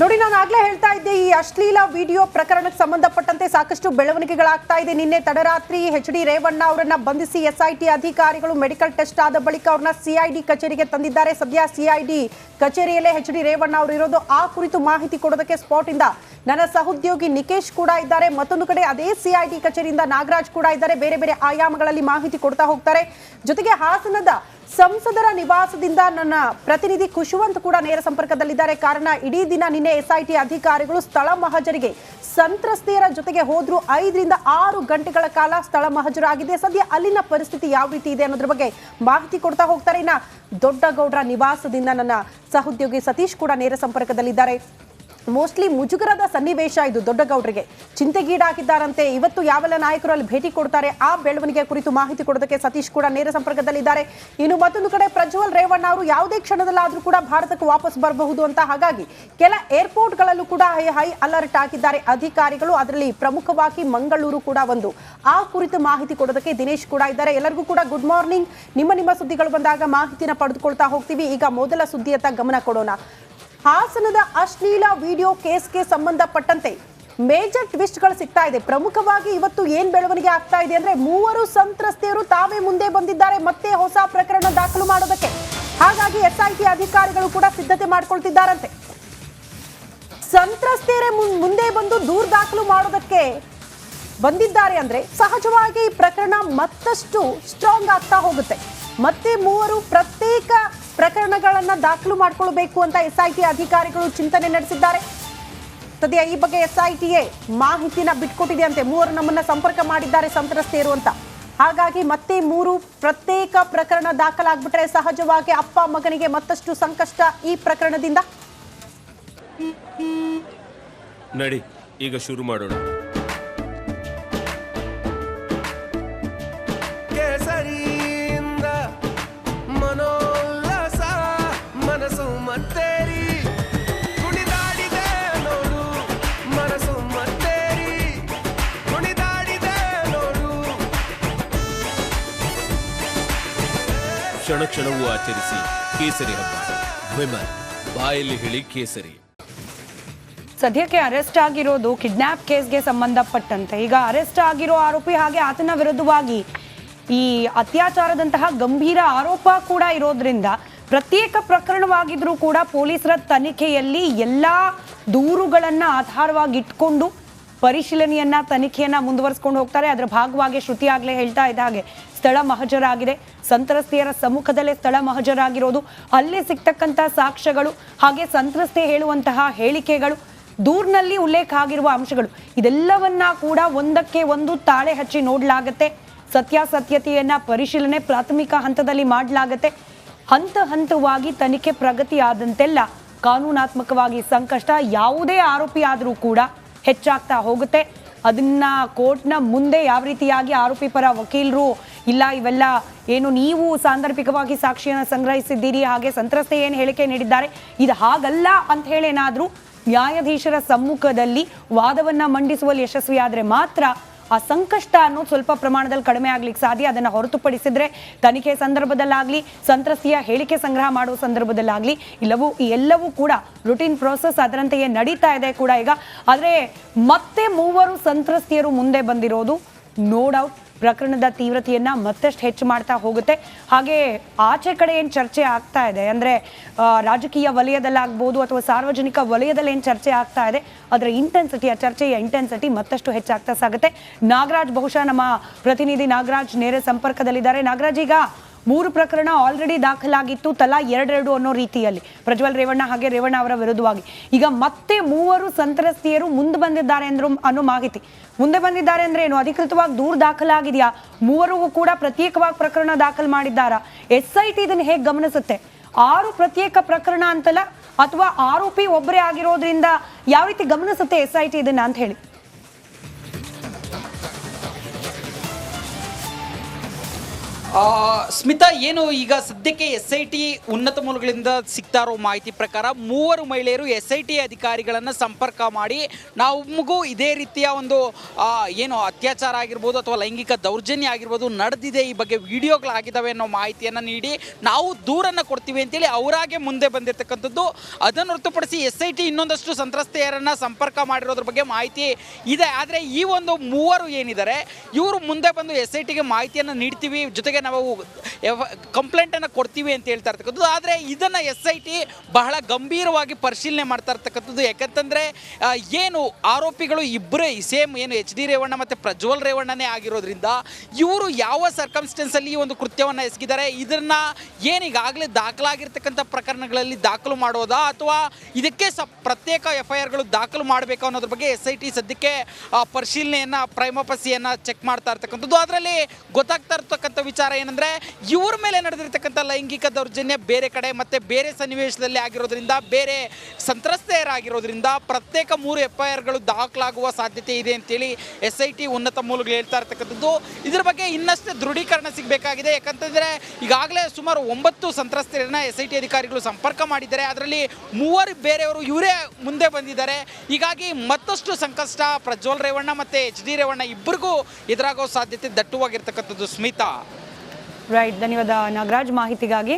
ನೋಡಿ, ನಾನು ಆಗ್ಲೇ ಹೇಳ್ತಾ ಇದ್ದೆ, ಈ ಅಶ್ಲೀಲ ವಿಡಿಯೋ ಪ್ರಕರಣಕ್ಕೆ ಸಂಬಂಧಪಟ್ಟಂತೆ ಸಾಕಷ್ಟು ಬೆಳವಣಿಗೆಗಳಾಗ್ತಾ ಇದೆ. ನಿನ್ನೆ ತಡರಾತ್ರಿ ಎಚ್ ಡಿ ರೇವಣ್ಣ ಅವರನ್ನ ಬಂಧಿಸಿ ಎಸ್ಐಟಿ ಅಧಿಕಾರಿಗಳು ಮೆಡಿಕಲ್ ಟೆಸ್ಟ್ ಆದ ಬಳಿಕ ಅವ್ರನ್ನ ಸಿಐಡಿ ಕಚೇರಿಗೆ ತಂದಿದ್ದಾರೆ. ಸದ್ಯ ಸಿಐಡಿ ಕಚೇರಿಯಲ್ಲೇ ಎಚ್ ಡಿ ರೇವಣ್ಣ ಅವರು ಇರೋದು. ಆ ಕುರಿತು ಮಾಹಿತಿ ಕೊಡೋದಕ್ಕೆ ಸ್ಪಾಟ್ ಇಂದ ನನ್ನ ಸಹೋದ್ಯೋಗಿ ನಿಕೇಶ್ ಕೂಡ ಇದ್ದಾರೆ. ಮತ್ತೊಂದು ಕಡೆ ಅದೇ ಸಿಐಟಿ ಕಚೇರಿಯಿಂದ ನಾಗರಾಜ್ ಕೂಡ ಇದ್ದಾರೆ. ಬೇರೆ ಬೇರೆ ಆಯಾಮಗಳಲ್ಲಿ ಮಾಹಿತಿ ಕೊಡ್ತಾ ಹೋಗ್ತಾರೆ. ಜೊತೆಗೆ ಹಾಸನದ ಸಂಸದರ ನಿವಾಸದಿಂದ ನನ್ನ ಪ್ರತಿನಿಧಿ ಖುಷವಂತ್ ಕೂಡ ನೇರ ಸಂಪರ್ಕದಲ್ಲಿದ್ದಾರೆ. ಕಾರಣ, ಇಡೀ ದಿನ ನಿನ್ನೆ ಎಸ್ಐಟಿ ಅಧಿಕಾರಿಗಳು ಸ್ಥಳ ಮಹಜರಿಗೆ ಸಂತ್ರಸ್ತೆಯರ ಜೊತೆಗೆ ಹೋದ್ರು. ಐದರಿಂದ ಆರು ಗಂಟೆಗಳ ಕಾಲ ಸ್ಥಳ ಮಹಜರಾಗಿದೆ. ಸದ್ಯ ಅಲ್ಲಿನ ಪರಿಸ್ಥಿತಿ ಯಾವ ರೀತಿ ಇದೆ ಅನ್ನೋದ್ರ ಬಗ್ಗೆ ಮಾಹಿತಿ ಕೊಡ್ತಾ ಹೋಗ್ತಾರೆ. ಇನ್ನ ದೊಡ್ಡಗೌಡರ ನಿವಾಸದಿಂದ ನನ್ನ ಸಹೋದ್ಯೋಗಿ ಸತೀಶ್ ಕೂಡ ನೇರ ಸಂಪರ್ಕದಲ್ಲಿದ್ದಾರೆ. ಮೋಸ್ಟ್ಲಿ ಮುಜುಗರದ ಸನ್ನಿವೇಶ ಇದು ದೊಡ್ಡಗೌಡರಿಗೆ ಚಿಂತೆಗೀಡಾಗಿದ್ದಾರಂತೆ. ಇವತ್ತು ಯಾವೆಲ್ಲ ನಾಯಕರು ಅಲ್ಲಿ ಭೇಟಿ ಕೊಡ್ತಾರೆ? ಆ ಬೆಳವಣಿಗೆ ಕುರಿತು ಮಾಹಿತಿ ಕೊಡೋದಕ್ಕೆ ಸತೀಶ್ ಕೂಡ ನೇರ ಸಂಪರ್ಕದಲ್ಲಿದ್ದಾರೆ. ಇನ್ನು ಮತ್ತೊಂದು ಕಡೆ ಪ್ರಜ್ವಲ್ ರೇವಣ್ಣ ಅವರು ಯಾವುದೇ ಕ್ಷಣದಲ್ಲಾದರೂ ಕೂಡ ಭಾರತಕ್ಕೆ ವಾಪಸ್ ಬರಬಹುದು ಅಂತ ಹಾಗಾಗಿ ಕೆಲ ಏರ್ಪೋರ್ಟ್ಗಳಲ್ಲೂ ಕೂಡ ಹೈ ಹೈ ಅಲರ್ಟ್ ಆಗಿದ್ದಾರೆ ಅಧಿಕಾರಿಗಳು. ಅದರಲ್ಲಿ ಪ್ರಮುಖವಾಗಿ ಮಂಗಳೂರು ಕೂಡ ಒಂದು. ಆ ಕುರಿತು ಮಾಹಿತಿ ಕೊಡೋದಕ್ಕೆ ದಿನೇಶ್ ಕೂಡ ಇದ್ದಾರೆ. ಎಲ್ಲರಿಗೂ ಕೂಡ ಗುಡ್ ಮಾರ್ನಿಂಗ್ ನಿಮ್ಮ ನಿಮ್ಮ ಸುದ್ದಿಗಳು ಬಂದಾಗ ಮಾಹಿತಿನ ಪಡೆದುಕೊಳ್ತಾ ಹೋಗ್ತೀವಿ. ಈಗ ಮೊದಲ ಸುದ್ದಿಯತ್ತ ಗಮನ ಕೊಡೋಣ. ಹಾಸನದ ಅಶ್ಲೀಲ ವಿಡಿಯೋ ಕೇಸ್ಗೆ ಸಂಬಂಧಪಟ್ಟಂತೆ ಮೇಜರ್ ಟ್ವಿಸ್ಟ್ಗಳು ಸಿಗ್ತಾ ಇದೆ. ಪ್ರಮುಖವಾಗಿ ಇವತ್ತು ಏನ್ ಬೆಳವಣಿಗೆ ಆಗ್ತಾ ಇದೆ ಅಂದ್ರೆ ಮೂವರು ಸಂತ್ರಸ್ತೆಯರು ತಾವೇ ಮುಂದೆ ಬಂದಿದ್ದಾರೆ, ಮತ್ತೆ ಹೊಸ ಪ್ರಕರಣ ದಾಖಲು ಮಾಡೋದಕ್ಕೆ. ಹಾಗಾಗಿ ಎಸ್ಐಟಿ ಅಧಿಕಾರಿಗಳು ಕೂಡ ಸಿದ್ಧತೆ ಮಾಡ್ಕೊಳ್ತಿದ್ದಾರಂತೆ. ಸಂತ್ರಸ್ತೆಯರೇ ಮುಂದೆ ಬಂದು ದೂರು ದಾಖಲು ಮಾಡೋದಕ್ಕೆ ಬಂದಿದ್ದಾರೆ ಅಂದ್ರೆ ಸಹಜವಾಗಿ ಈ ಪ್ರಕರಣ ಮತ್ತಷ್ಟು ಸ್ಟ್ರಾಂಗ್ ಆಗ್ತಾ ಹೋಗುತ್ತೆ. ಮತ್ತೆ ಮೂವರು ಪ್ರತ್ಯೇಕ ಪ್ರಕರಣಗಳನ್ನ ದಾಖಲು ಮಾಡಿಕೊಳ್ಳಬೇಕು ಅಂತ ಎಸ್ಐಟಿ ಅಧಿಕಾರಿಗಳು ಚಿಂತನೆ ನಡೆಸಿದ್ದಾರೆ. ಸದ್ಯ ಈ ಬಗ್ಗೆ ಎಸ್ಐಟಿಯೇ ಮಾಹಿತಿನ ಬಿಟ್ಕೊಟ್ಟಿದೆ ಅಂತೆ ಮೂವರು ನಮ್ಮನ್ನ ಸಂಪರ್ಕ ಮಾಡಿದ್ದಾರೆ ಸಂತ್ರಸ್ತೆಯರು ಅಂತ. ಹಾಗಾಗಿ ಮತ್ತೆ ಮೂರು ಪ್ರತ್ಯೇಕ ಪ್ರಕರಣ ದಾಖಲಾಗ್ಬಿಟ್ರೆ ಸಹಜವಾಗಿ ಅಪ್ಪ ಮಗನಿಗೆ ಮತ್ತಷ್ಟು ಸಂಕಷ್ಟ ಈ ಪ್ರಕರಣದಿಂದ? ನಡಿ, ಈಗ ಶುರು ಮಾಡೋಣ. ಕ್ಷಣ ಕ್ಷಣವೂ ಆಚರಿಸಿ ಕೇಸರಿ ಹಬ್ಬ. ವಿಮಲ್, ಬಾಯಲ್ಲಿ ಹೇಳಿ ಕೇಸರಿ. ಸದ್ಯಕ್ಕೆ ಅರೆಸ್ಟ್ ಆಗಿರೋದು ಕಿಡ್ನಾಪ್ ಕೇಸ್ಗೆ ಸಂಬಂಧಪಟ್ಟಂತೆ. ಈಗ ಅರೆಸ್ಟ್ ಆಗಿರೋ ಆರೋಪಿ ಹಾಗೆ ಆತನ ವಿರುದ್ಧವಾಗಿ ಈ ಅತ್ಯಾಚಾರದಂತಹ ಗಂಭೀರ ಆರೋಪ ಕೂಡ ಇರೋದ್ರಿಂದ ಪ್ರತ್ಯೇಕ ಪ್ರಕರಣವಾಗಿದ್ರೂ ಕೂಡ ಪೊಲೀಸರ ತನಿಖೆಯಲ್ಲಿ ಎಲ್ಲಾ ದೂರುಗಳನ್ನ ಆಧಾರವಾಗಿ ಇಟ್ಕೊಂಡು ಪರಿಶೀಲನೆಯನ್ನ, ತನಿಖೆಯನ್ನ ಮುಂದುವರಿಸಿಕೊಂಡು ಹೋಗ್ತಾರೆ. ಅದರ ಭಾಗವಾಗಿ ಶ್ರುತಿ ಆಗ್ಲೇ ಹೇಳ್ತಾ ಇದ್ದ ಹಾಗೆ ಸ್ಥಳ ಮಹಜರಾಗಿದೆ. ಸಂತ್ರಸ್ತೆಯರ ಸಮ್ಮುಖದಲ್ಲೇ ಸ್ಥಳ ಮಹಜರಾಗಿರೋದು. ಅಲ್ಲಿ ಸಿಗ್ತಕ್ಕಂಥ ಸಾಕ್ಷ್ಯಗಳು, ಹಾಗೆ ಸಂತ್ರಸ್ತೆ ಹೇಳುವಂತಹ ಹೇಳಿಕೆಗಳು, ದೂರ್ನಲ್ಲಿ ಉಲ್ಲೇಖ ಆಗಿರುವ ಅಂಶಗಳು, ಇದೆಲ್ಲವನ್ನ ಕೂಡ ಒಂದಕ್ಕೆ ಒಂದು ತಾಳೆ ಹಚ್ಚಿ ನೋಡಲಾಗತ್ತೆ. ಸತ್ಯಾಸತ್ಯತೆಯನ್ನ ಪರಿಶೀಲನೆ ಪ್ರಾಥಮಿಕ ಹಂತದಲ್ಲಿ ಮಾಡಲಾಗತ್ತೆ. ಹಂತ ಹಂತವಾಗಿ ತನಿಖೆ ಪ್ರಗತಿಯಾದಂತೆಲ್ಲ ಕಾನೂನಾತ್ಮಕವಾಗಿ ಸಂಕಷ್ಟ, ಯಾವುದೇ ಆರೋಪಿ ಆದರೂ ಕೂಡ ಹೆಚ್ಚಾಗ್ತಾ ಹೋಗುತ್ತೆ. ಅದನ್ನ ಕೋರ್ಟ್ನ ಮುಂದೆ ಯಾವ ರೀತಿಯಾಗಿ ಆರೋಪಿ ಪರ ವಕೀಲರು, ಇಲ್ಲ ಇವೆಲ್ಲ ಏನು ನೀವು ಸಾಂದರ್ಭಿಕವಾಗಿ ಸಾಕ್ಷಿಯನ್ನು ಸಂಗ್ರಹಿಸಿದ್ದೀರಿ, ಹಾಗೆ ಸಂತ್ರಸ್ತೆ ಏನು ಹೇಳಿಕೆ ನೀಡಿದ್ದಾರೆ, ಇದು ಹಾಗಲ್ಲ ಅಂತ ಹೇಳಿ ಏನಾದರೂ ನ್ಯಾಯಾಧೀಶರ ಸಮ್ಮುಖದಲ್ಲಿ ವಾದವನ್ನು ಮಂಡಿಸುವಲ್ಲಿ ಯಶಸ್ವಿಯಾದರೆ ಮಾತ್ರ ಆ ಸಂಕಷ್ಟ ಅನ್ನೋದು ಸ್ವಲ್ಪ ಪ್ರಮಾಣದಲ್ಲಿ ಕಡಿಮೆ ಆಗ್ಲಿಕ್ಕೆ ಸಾಧ್ಯ. ಅದನ್ನು ಹೊರತುಪಡಿಸಿದ್ರೆ ತನಿಖೆ ಸಂದರ್ಭದಲ್ಲಾಗ್ಲಿ, ಸಂತ್ರಸ್ತೆಯ ಹೇಳಿಕೆ ಸಂಗ್ರಹ ಮಾಡುವ ಸಂದರ್ಭದಲ್ಲಾಗ್ಲಿ, ಇಲ್ಲವೂ ಎಲ್ಲವೂ ಕೂಡ ರುಟೀನ್ ಪ್ರೋಸೆಸ್ ಅದರಂತೆಯೇ ನಡೀತಾ ಇದೆ ಕೂಡ ಈಗ. ಆದರೆ ಮತ್ತೆ ಮೂವರು ಸಂತ್ರಸ್ತಿಯರು ಮುಂದೆ ಬಂದಿರೋದು ನೋ ಡೌಟ್ ಪ್ರಕರಣದ ತೀವ್ರತೆಯನ್ನ ಮತ್ತಷ್ಟು ಹೆಚ್ಚು ಮಾಡ್ತಾ ಹೋಗುತ್ತೆ. ಹಾಗೆ ಆಚೆ ಕಡೆ ಏನು ಚರ್ಚೆ ಆಗ್ತಾ ಇದೆ? ಅಂದ್ರೆ ರಾಜಕೀಯ ವಲಯದಲ್ಲಾಗ್ಬೋದು ಅಥವಾ ಸಾರ್ವಜನಿಕ ವಲಯದಲ್ಲಿ ಏನು ಚರ್ಚೆ ಆಗ್ತಾ ಇದೆ? ಅದರ ಇಂಟೆನ್ಸಿಟಿ ಆ ಚರ್ಚೆಯ ಇಂಟೆನ್ಸಿಟಿ ಮತ್ತಷ್ಟು ಹೆಚ್ಚಾಗ್ತಾ ಸಾಗುತ್ತೆ. ನಾಗರಾಜ್ ಬಹುಶಃ ನಮ್ಮ ಪ್ರತಿನಿಧಿ ನಾಗರಾಜ್ ನೇರ ಸಂಪರ್ಕದಲ್ಲಿದ್ದಾರೆ. ನಾಗರಾಜ್, ಈಗ ಮೂರು ಪ್ರಕರಣ ಆಲ್ರೆಡಿ ದಾಖಲಾಗಿತ್ತು, ತಲಾ ಎರಡೆರಡು ಅನ್ನೋ ರೀತಿಯಲ್ಲಿ. ಪ್ರಜ್ವಲ್ ರೇವಣ್ಣ ಹಾಗೆ ರೇವಣ್ಣ ಅವರ ವಿರುದ್ಧವಾಗಿ. ಈಗ ಮತ್ತೆ ಮೂವರು ಸಂತ್ರಸ್ತೆಯರು ಮುಂದೆ ಬಂದಿದ್ದಾರೆ ಅಂದ್ರು ಅನ್ನೋ ಮಾಹಿತಿ. ಮುಂದೆ ಬಂದಿದ್ದಾರೆ ಅಂದ್ರೆ ಏನು? ಅಧಿಕೃತವಾಗಿ ದೂರು ದಾಖಲಾಗಿದೆಯಾ? ಮೂವರಿಗೂ ಕೂಡ ಪ್ರತ್ಯೇಕವಾಗಿ ಪ್ರಕರಣ ದಾಖಲು ಮಾಡಿದ್ದಾರಾ? ಎಸ್ ಐ ಟಿ ಇದನ್ನು ಹೇಗೆ ಗಮನಿಸುತ್ತೆ? ಆರು ಪ್ರತ್ಯೇಕ ಪ್ರಕರಣ ಅಂತಲ್ಲ? ಅಥವಾ ಆರೋಪಿ ಒಬ್ಬರೇ ಆಗಿರೋದ್ರಿಂದ ಯಾವ ರೀತಿ ಗಮನಿಸುತ್ತೆ ಎಸ್ ಐ ಟಿ ಇದನ್ನ ಅಂತ ಹೇಳಿ. ಸ್ಮಿತಾ, ಏನು ಈಗ ಸದ್ಯಕ್ಕೆ ಎಸ್ ಐ ಟಿ ಉನ್ನತ ಮೂಲಗಳಿಂದ ಸಿಗ್ತಾ ಇರೋ ಮಾಹಿತಿ ಪ್ರಕಾರ ಮೂವರು ಮಹಿಳೆಯರು ಎಸ್ ಐ ಟಿ ಅಧಿಕಾರಿಗಳನ್ನು ಸಂಪರ್ಕ ಮಾಡಿ ನಮಗೂ ಇದೇ ರೀತಿಯ ಒಂದು ಏನು ಅತ್ಯಾಚಾರ ಆಗಿರ್ಬೋದು ಅಥವಾ ಲೈಂಗಿಕ ದೌರ್ಜನ್ಯ ಆಗಿರ್ಬೋದು ನಡೆದಿದೆ ಈ ಬಗ್ಗೆ ವಿಡಿಯೋಗಳಾಗಿದ್ದಾವೆ ಅನ್ನೋ ಮಾಹಿತಿಯನ್ನು ನೀಡಿ ನಾವು ದೂರನ್ನು ಕೊಡ್ತೀವಿ ಅಂತೇಳಿ ಅವರಾಗೆ ಮುಂದೆ ಬಂದಿರತಕ್ಕಂಥದ್ದು. ಅದನ್ನು ಹೊರತುಪಡಿಸಿ ಎಸ್ ಐ ಟಿ ಇನ್ನೊಂದಷ್ಟು ಸಂತ್ರಸ್ತೆಯರನ್ನು ಸಂಪರ್ಕ ಮಾಡಿರೋದ್ರ ಬಗ್ಗೆ ಮಾಹಿತಿ ಇದೆ. ಆದರೆ ಈ ಒಂದು ಮೂವರು ಏನಿದ್ದಾರೆ, ಇವರು ಮುಂದೆ ಬಂದು ಎಸ್ ಐ ಟಿಗೆ ಮಾಹಿತಿಯನ್ನು ನೀಡ್ತೀವಿ. ಜೊತೆಗೆ ನಾವು ಕಂಪ್ಲೇಂಟನ್ನು ಕೊಡ್ತೀವಿ ಅಂತ ಹೇಳ್ತಾ ಇರ್ತಕ್ಕಂಥದ್ದು. ಆದರೆ ಇದನ್ನು ಎಸ್ ಐ ಟಿ ಬಹಳ ಗಂಭೀರವಾಗಿ ಪರಿಶೀಲನೆ ಮಾಡ್ತಾ ಇರ್ತಕ್ಕಂಥದ್ದು. ಯಾಕಂತಂದರೆ ಏನು ಆರೋಪಿಗಳು ಇಬ್ಬರೇ ಸೇಮ್ ಏನು ಎಚ್ ಡಿ ರೇವಣ್ಣ ಮತ್ತು ಪ್ರಜ್ವಲ್ ರೇವಣ್ಣನೇ ಆಗಿರೋದ್ರಿಂದ ಇವರು ಯಾವ ಸರ್ಕಮ್ಸ್ಟೆನ್ಸಲ್ಲಿ ಈ ಒಂದು ಕೃತ್ಯವನ್ನು ಎಸಗಿದ್ದಾರೆ, ಇದನ್ನು ಏನೀಗಾಗಲೇ ದಾಖಲಾಗಿರ್ತಕ್ಕಂಥ ಪ್ರಕರಣಗಳಲ್ಲಿ ದಾಖಲು ಮಾಡೋದಾ, ಅಥವಾ ಇದಕ್ಕೆ ಸ ಪ್ರತ್ಯೇಕ ಎಫ್ ಐ ಆರ್ಗಳು ದಾಖಲು ಮಾಡಬೇಕು ಅನ್ನೋದ್ರ ಬಗ್ಗೆ ಎಸ್ ಐ ಟಿ ಸದ್ಯಕ್ಕೆ ಪರಿಶೀಲನೆಯನ್ನು ಪ್ರೈಮಪಸಿಯನ್ನು ಚೆಕ್ ಮಾಡ್ತಾ ಇರ್ತಕ್ಕಂಥದ್ದು. ಅದರಲ್ಲಿ ಗೊತ್ತಾಗ್ತಾ ಇರ್ತಕ್ಕಂಥ ವಿಚಾರ ಏನಂದರೆ ಇವ್ರ ಮೇಲೆ ನಡೆದಿರ್ತಕ್ಕಂಥ ಲೈಂಗಿಕ ದೌರ್ಜನ್ಯ ಬೇರೆ ಕಡೆ ಮತ್ತೆ ಬೇರೆ ಸನ್ನಿವೇಶದಲ್ಲಿ ಆಗಿರೋದ್ರಿಂದ, ಬೇರೆ ಸಂತ್ರಸ್ತೆಯರಾಗಿರೋದ್ರಿಂದ ಪ್ರತ್ಯೇಕ ಮೂರು ಎಫ್ ಐ ಆರ್ಗಳು ದಾಖಲಾಗುವ ಸಾಧ್ಯತೆ ಇದೆ ಅಂತೇಳಿ ಎಸ್ ಐ ಟಿ ಉನ್ನತ ಮೂಲಗಳು ಹೇಳ್ತಾ ಇರ್ತಕ್ಕಂಥದ್ದು. ಇದ್ರ ಬಗ್ಗೆ ಇನ್ನಷ್ಟು ದೃಢೀಕರಣ ಸಿಗಬೇಕಾಗಿದೆ. ಯಾಕಂತಂದರೆ ಈಗಾಗಲೇ ಸುಮಾರು ಒಂಬತ್ತು ಸಂತ್ರಸ್ತೆಯರನ್ನ ಎಸ್ ಐ ಟಿ ಅಧಿಕಾರಿಗಳು ಸಂಪರ್ಕ ಮಾಡಿದ್ದಾರೆ. ಅದರಲ್ಲಿ ಮೂವರು ಬೇರೆಯವರು ಇವರೇ ಮುಂದೆ ಬಂದಿದ್ದಾರೆ. ಹೀಗಾಗಿ ಮತ್ತಷ್ಟು ಸಂಕಷ್ಟ ಪ್ರಜ್ವಲ್ ರೇವಣ್ಣ ಮತ್ತು ಎಚ್ ಡಿ ರೇವಣ್ಣ ಇಬ್ಬರಿಗೂ ಎದುರಾಗೋ ಸಾಧ್ಯತೆ ದಟ್ಟವಾಗಿರ್ತಕ್ಕಂಥದ್ದು. ಸ್ಮಿತಾ. ರೈಟ್ ಧನ್ಯವಾದ ನಾಗರಾಜ್. ಮಾಹಿತಿಗಾಗಿ